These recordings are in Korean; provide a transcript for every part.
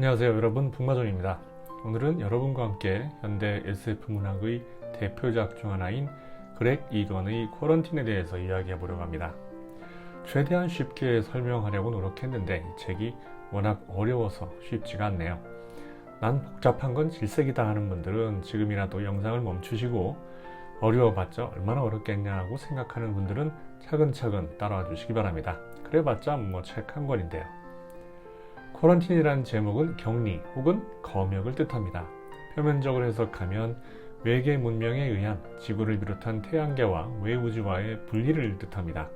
안녕하세요 여러분 북마존입니다. 오늘은 여러분과 함께 현대 SF 문학의 대표작 중 하나인 그렉 이건의 쿼런틴에 대해서 이야기해 보려고 합니다. 최대한 쉽게 설명하려고 노력했는데 이 책이 워낙 어려워서 쉽지가 않네요. 난 복잡한 건 질색이다 하는 분들은 지금이라도 영상을 멈추시고 어려워봤자 얼마나 어렵겠냐고 생각하는 분들은 차근차근 따라와 주시기 바랍니다. 그래봤자 뭐 책 한 권인데요. 쿼런틴이라는 제목은 격리 혹은 검역을 뜻합니다. 표면적으로 해석하면 외계 문명에 의한 지구를 비롯한 태양계와 외우주와의 분리를 뜻합니다.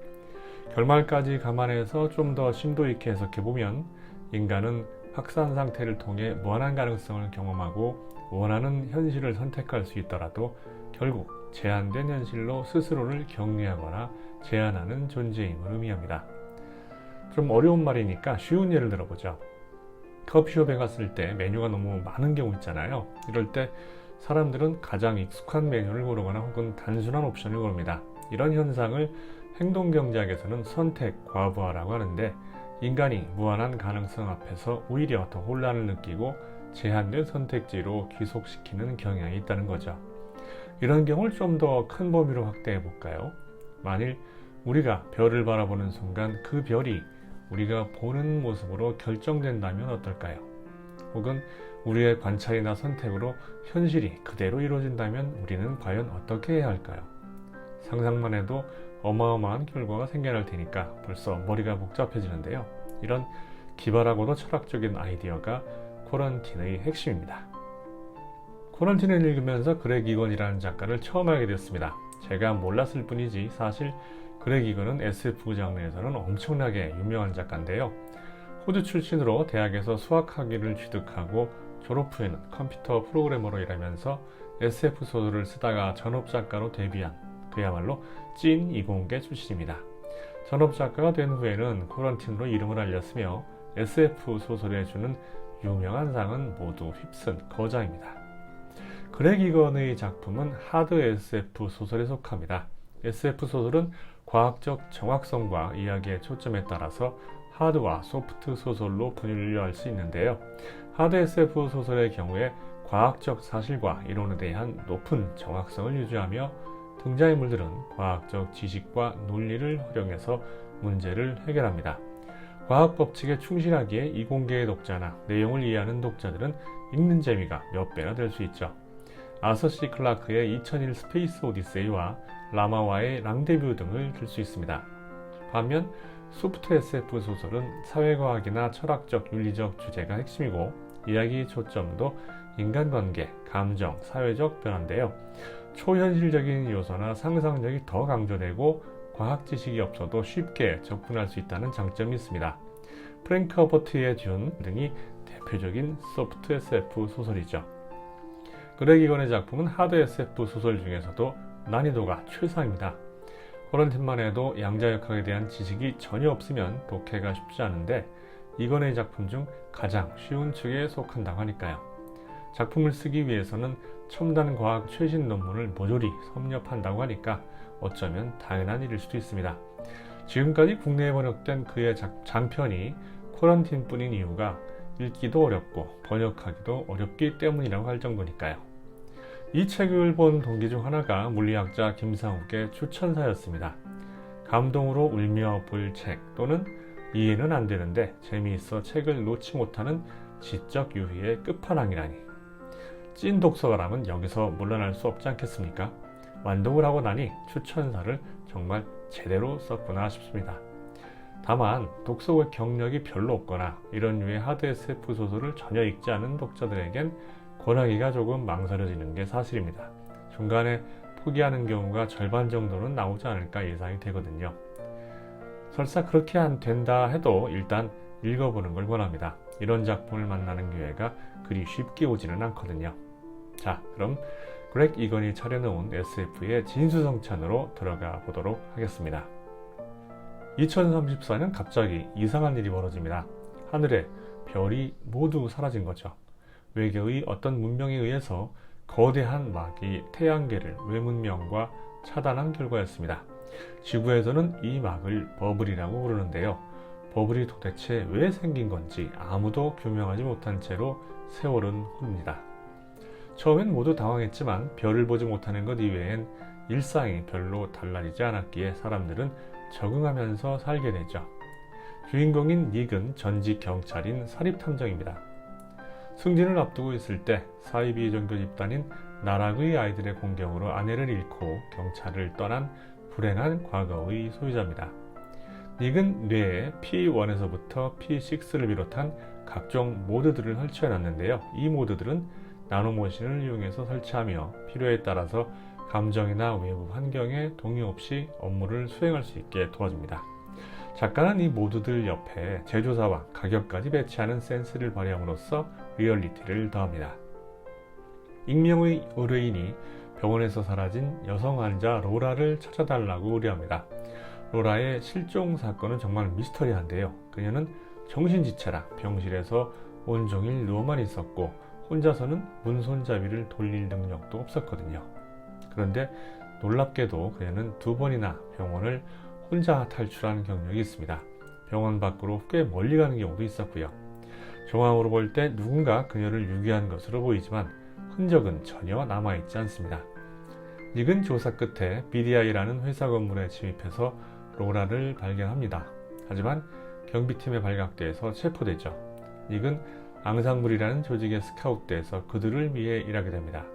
결말까지 감안해서 좀 더 심도 있게 해석해 보면 인간은 확산 상태를 통해 무한한 가능성을 경험하고 원하는 현실을 선택할 수 있더라도 결국 제한된 현실로 스스로를 격리하거나 제한하는 존재임을 의미합니다. 좀 어려운 말이니까 쉬운 예를 들어보죠. 커피숍에 갔을 때 메뉴가 너무 많은 경우 있잖아요. 이럴 때 사람들은 가장 익숙한 메뉴를 고르거나 혹은 단순한 옵션을 고릅니다. 이런 현상을 행동 경제학에서는 선택 과부하라고 하는데 인간이 무한한 가능성 앞에서 오히려 더 혼란을 느끼고 제한된 선택지로 귀속시키는 경향이 있다는 거죠. 이런 경우를 좀 더 큰 범위로 확대해 볼까요? 만일 우리가 별을 바라보는 순간 그 별이 우리가 보는 모습으로 결정된다면 어떨까요? 혹은 우리의 관찰이나 선택으로 현실이 그대로 이루어진다면 우리는 과연 어떻게 해야 할까요? 상상만 해도 어마어마한 결과가 생겨날 테니까 벌써 머리가 복잡해지는데요. 이런 기발하고도 철학적인 아이디어가 코런틴의 핵심입니다. 코런틴을 읽으면서 그렉 이건이라는 작가를 처음 알게 됐습니다. 제가 몰랐을 뿐이지 사실 그렉 이건은 SF 장르에서는 엄청나게 유명한 작가인데요. 호주 출신으로 대학에서 수학학위를 취득하고 졸업 후에는 컴퓨터 프로그래머로 일하면서 SF 소설을 쓰다가 전업 작가로 데뷔한 그야말로 찐 이공계 출신입니다. 전업 작가가 된 후에는 코런틴으로 이름을 알렸으며 SF 소설에 주는 유명한 상은 모두 휩쓴 거장입니다. 그렉 이건의 작품은 하드 SF 소설에 속합니다. SF 소설은 과학적 정확성과 이야기의 초점에 따라서 하드와 소프트 소설로 분류할 수 있는데요. 하드 SF 소설의 경우에 과학적 사실과 이론에 대한 높은 정확성을 유지하며 등장인물들은 과학적 지식과 논리를 활용해서 문제를 해결합니다. 과학 법칙에 충실하기에 이공계의 독자나 내용을 이해하는 독자들은 읽는 재미가 몇 배나 될 수 있죠. 아서 시 클라크의 2001 스페이스 오디세이와 라마와의 랑데뷰 등을 들 수 있습니다. 반면 소프트 SF 소설은 사회과학이나 철학적 윤리적 주제가 핵심이고 이야기 초점도 인간관계, 감정, 사회적 변화인데요. 초현실적인 요소나 상상력이 더 강조되고 과학 지식이 없어도 쉽게 접근할 수 있다는 장점이 있습니다. 프랭크 허버트의 듄 등이 대표적인 소프트 SF 소설이죠. 그렉 이건의 작품은 하드 SF 소설 중에서도 난이도가 최상입니다. 코런틴만 해도 양자역학에 대한 지식이 전혀 없으면 독해가 쉽지 않은데 이건의 작품 중 가장 쉬운 축에 속한다고 하니까요. 작품을 쓰기 위해서는 첨단 과학 최신 논문을 모조리 섭렵한다고 하니까 어쩌면 당연한 일일 수도 있습니다. 지금까지 국내에 번역된 그의 장편이 코런틴뿐인 이유가 읽기도 어렵고 번역하기도 어렵기 때문이라고 할 정도니까요. 이 책을 본 동기 중 하나가 물리학자 김상욱의 추천사였습니다. 감동으로 울며 볼 책 또는 이해는 안 되는데 재미있어 책을 놓지 못하는 지적 유희의 끝판왕이라니. 찐 독서가라면 여기서 물러날 수 없지 않겠습니까? 완독을 하고 나니 추천사를 정말 제대로 썼구나 싶습니다. 다만 독서 경력이 별로 없거나 이런 류의 하드 SF 소설을 전혀 읽지 않은 독자들에겐 권하기가 조금 망설여지는 게 사실입니다. 중간에 포기하는 경우가 절반 정도는 나오지 않을까 예상이 되거든요. 설사 그렇게 안 된다 해도 일단 읽어보는 걸 권합니다. 이런 작품을 만나는 기회가 그리 쉽게 오지는 않거든요. 자, 그럼 그렉 이건이 차려놓은 SF의 진수성찬으로 들어가 보도록 하겠습니다. 2034년 갑자기 이상한 일이 벌어집니다. 하늘에 별이 모두 사라진 거죠. 외계의 어떤 문명에 의해서 거대한 막이 태양계를 외문명과 차단한 결과였습니다. 지구에서는 이 막을 버블이라고 부르는데요. 버블이 도대체 왜 생긴 건지 아무도 규명하지 못한 채로 세월은 흐릅니다. 처음엔 모두 당황했지만 별을 보지 못하는 것 이외엔 일상이 별로 달라지지 않았기에 사람들은 적응하면서 살게 되죠. 주인공인 닉은 전직 경찰인 사립탐정입니다. 승진을 앞두고 있을 때 사이비 종교 집단인 나락의 아이들의 공경으로 아내를 잃고 경찰을 떠난 불행한 과거의 소유자입니다. 닉은 뇌에 P1에서부터 P6를 비롯한 각종 모드들을 설치해 놨는데요. 이 모드들은 나노머신을 이용해서 설치하며 필요에 따라서 감정이나 외부 환경에 동의 없이 업무를 수행할 수 있게 도와줍니다. 작가는 이 모두들 옆에 제조사와 가격까지 배치하는 센스를 발휘함으로써 리얼리티를 더합니다. 익명의 의뢰인이 병원에서 사라진 여성 환자 로라를 찾아달라고 의뢰합니다. 로라의 실종 사건은 정말 미스터리한데요. 그녀는 정신지체라 병실에서 온종일 누워만 있었고 혼자서는 문손잡이를 돌릴 능력도 없었거든요. 그런데 놀랍게도 그녀는 두 번이나 병원을 혼자 탈출한 경력이 있습니다. 병원 밖으로 꽤 멀리 가는 경우도 있었고요. 정황으로 볼 때 누군가 그녀를 유기한 것으로 보이지만 흔적은 전혀 남아있지 않습니다. 닉은 조사 끝에 BDI라는 회사 건물에 침입해서 로라를 발견합니다. 하지만 경비팀에 발각돼서 체포되죠. 닉은 앙상블이라는 조직의 스카웃돼서 그들을 위해 일하게 됩니다.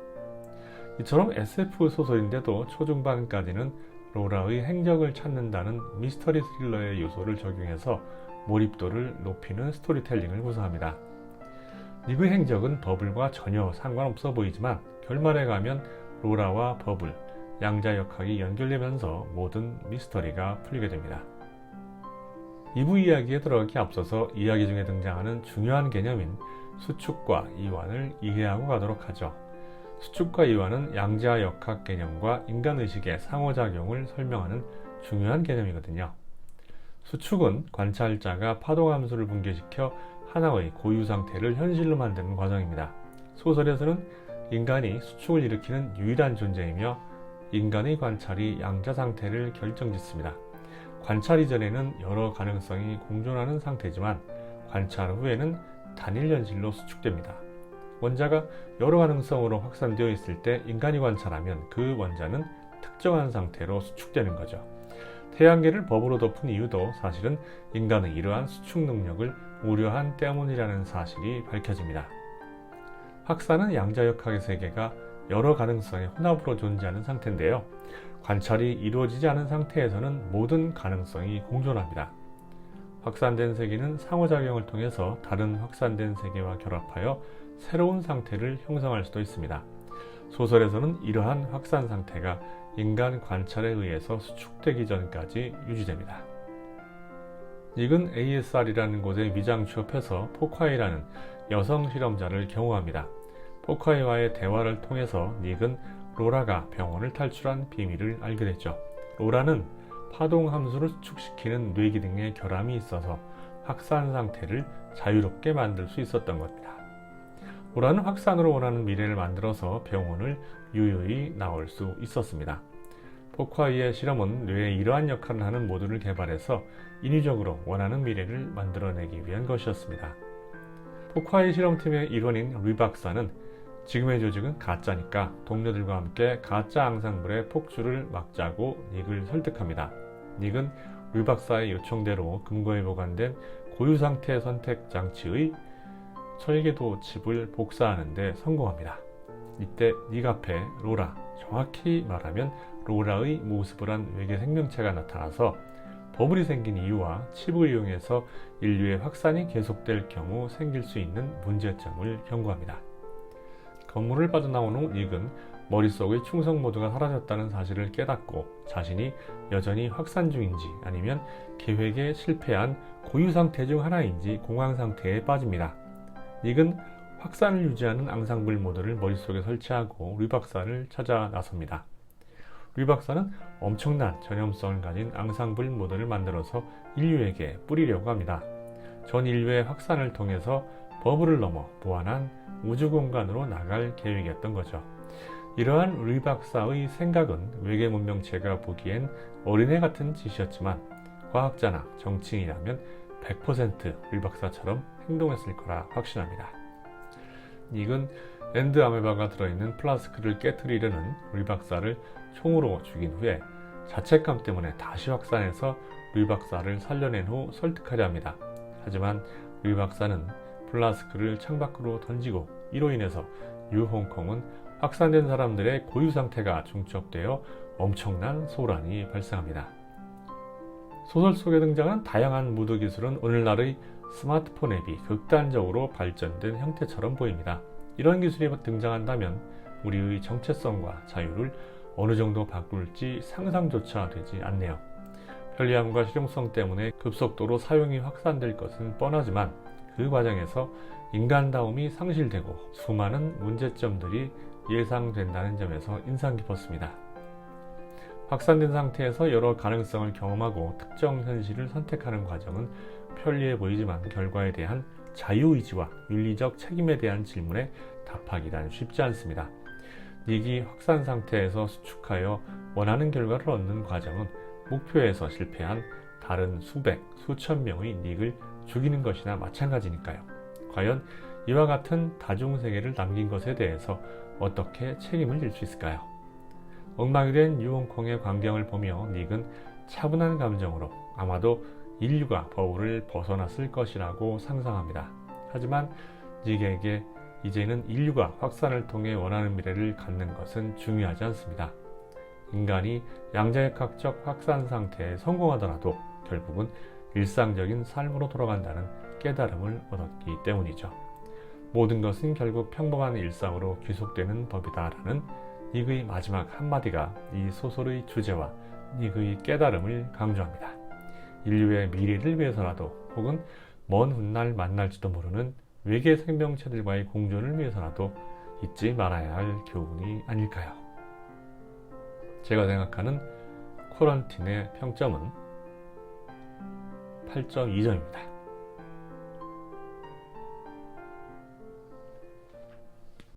이처럼 SF 소설인데도 초중반까지는 로라의 행적을 찾는다는 미스터리 스릴러의 요소를 적용해서 몰입도를 높이는 스토리텔링을 구사합니다. 닉의 행적은 버블과 전혀 상관없어 보이지만 결말에 가면 로라와 버블, 양자 역학이 연결되면서 모든 미스터리가 풀리게 됩니다. 2부 이야기에 들어가기 앞서서 이야기 중에 등장하는 중요한 개념인 수축과 이완을 이해하고 가도록 하죠. 수축과 이완은 양자 역학 개념과 인간의식의 상호작용을 설명하는 중요한 개념이거든요. 수축은 관찰자가 파동함수를 붕괴시켜 하나의 고유 상태를 현실로 만드는 과정입니다. 소설에서는 인간이 수축을 일으키는 유일한 존재이며 인간의 관찰이 양자 상태를 결정짓습니다. 관찰 이전에는 여러 가능성이 공존하는 상태지만 관찰 후에는 단일 현실로 수축됩니다. 원자가 여러 가능성으로 확산되어 있을 때 인간이 관찰하면 그 원자는 특정한 상태로 수축되는 거죠. 태양계를 법으로 덮은 이유도 사실은 인간의 이러한 수축 능력을 우려한 때문이라는 사실이 밝혀집니다. 확산은 양자역학의 세계가 여러 가능성의 혼합으로 존재하는 상태인데요. 관찰이 이루어지지 않은 상태에서는 모든 가능성이 공존합니다. 확산된 세계는 상호작용을 통해서 다른 확산된 세계와 결합하여 새로운 상태를 형성할 수도 있습니다. 소설에서는 이러한 확산 상태가 인간 관찰에 의해서 수축되기 전까지 유지됩니다. 닉은 ASR이라는 곳에 위장 취업해서 포카이라는 여성 실험자를 경호합니다. 포카이와의 대화를 통해서 닉은 로라가 병원을 탈출한 비밀을 알게 됐죠. 로라는 파동 함수를 수축시키는 뇌 기능에 결함이 있어서 확산 상태를 자유롭게 만들 수 있었던 겁니다. 로라는 확산으로 원하는 미래를 만들어서 병원을 유유히 나올 수 있었습니다. 포카이의 실험은 뇌에 이러한 역할을 하는 모듈을 개발해서 인위적으로 원하는 미래를 만들어내기 위한 것이었습니다. 포카이 실험팀의 일원인 리 박사는 지금의 조직은 가짜니까 동료들과 함께 가짜 앙상블의 폭주를 막자고 닉을 설득합니다. 닉은 리 박사의 요청대로 금고에 보관된 고유 상태 선택 장치의 설계도 칩을 복사하는데 성공합니다. 이때 닉 앞에 로라, 정확히 말하면 로라의 모습을 한 외계 생명체가 나타나서 버블이 생긴 이유와 칩을 이용해서 인류의 확산이 계속될 경우 생길 수 있는 문제점을 경고합니다. 건물을 빠져나온 후 닉은 머릿속의 충성 모드가 사라졌다는 사실을 깨닫고 자신이 여전히 확산 중인지 아니면 계획에 실패한 고유 상태 중 하나인지 공황 상태에 빠집니다. 닉은 확산을 유지하는 앙상블 모드를 머릿속에 설치하고 류 박사를 찾아 나섭니다. 류 박사는 엄청난 전염성을 가진 앙상블 모드를 만들어서 인류에게 뿌리려고 합니다. 전 인류의 확산을 통해서 버블을 넘어 무한한 우주 공간으로 나갈 계획이었던 거죠. 이러한 리 박사의 생각은 외계 문명체가 보기엔 어린애 같은 짓이었지만 과학자나 정치인이라면 100%윌 박사처럼 행동했을 거라 확신합니다. 닉은 엔드 아메바가 들어있는 플라스크를 깨뜨리려는 윌 박사를 총으로 죽인 후에 자책감 때문에 다시 확산해서 윌 박사를 살려낸 후 설득하려 합니다. 하지만 윌 박사는 플라스크를 창밖으로 던지고 이로 인해서 유홍콩은 확산된 사람들의 고유 상태가 중첩되어 엄청난 소란이 발생합니다. 소설 속에 등장한 다양한 무드 기술은 오늘날의 스마트폰 앱이 극단적으로 발전된 형태처럼 보입니다. 이런 기술이 등장한다면 우리의 정체성과 자유를 어느 정도 바꿀지 상상조차 되지 않네요. 편리함과 실용성 때문에 급속도로 사용이 확산될 것은 뻔하지만 그 과정에서 인간다움이 상실되고 수많은 문제점들이 예상된다는 점에서 인상 깊었습니다. 확산된 상태에서 여러 가능성을 경험하고 특정 현실을 선택하는 과정은 편리해 보이지만 결과에 대한 자유의지와 윤리적 책임에 대한 질문에 답하기란 쉽지 않습니다. 닉이 확산 상태에서 수축하여 원하는 결과를 얻는 과정은 목표에서 실패한 다른 수백, 수천 명의 닉을 죽이는 것이나 마찬가지니까요. 과연 이와 같은 다중세계를 남긴 것에 대해서 어떻게 책임을 질 수 있을까요? 엉망이 된 유홍콩의 광경을 보며 닉은 차분한 감정으로 아마도 인류가 버울을 벗어났을 것이라고 상상합니다. 하지만 닉에게 이제는 인류가 확산을 통해 원하는 미래를 갖는 것은 중요하지 않습니다. 인간이 양자역학적 확산 상태에 성공하더라도 결국은 일상적인 삶으로 돌아간다는 깨달음을 얻었기 때문이죠. 모든 것은 결국 평범한 일상으로 귀속되는 법이다라는 닉의 마지막 한마디가 이 소설의 주제와 닉의 깨달음을 강조합니다. 인류의 미래를 위해서라도 혹은 먼 훗날 만날지도 모르는 외계 생명체들과의 공존을 위해서라도 잊지 말아야 할 교훈이 아닐까요? 제가 생각하는 코런틴의 평점은 8.2점입니다.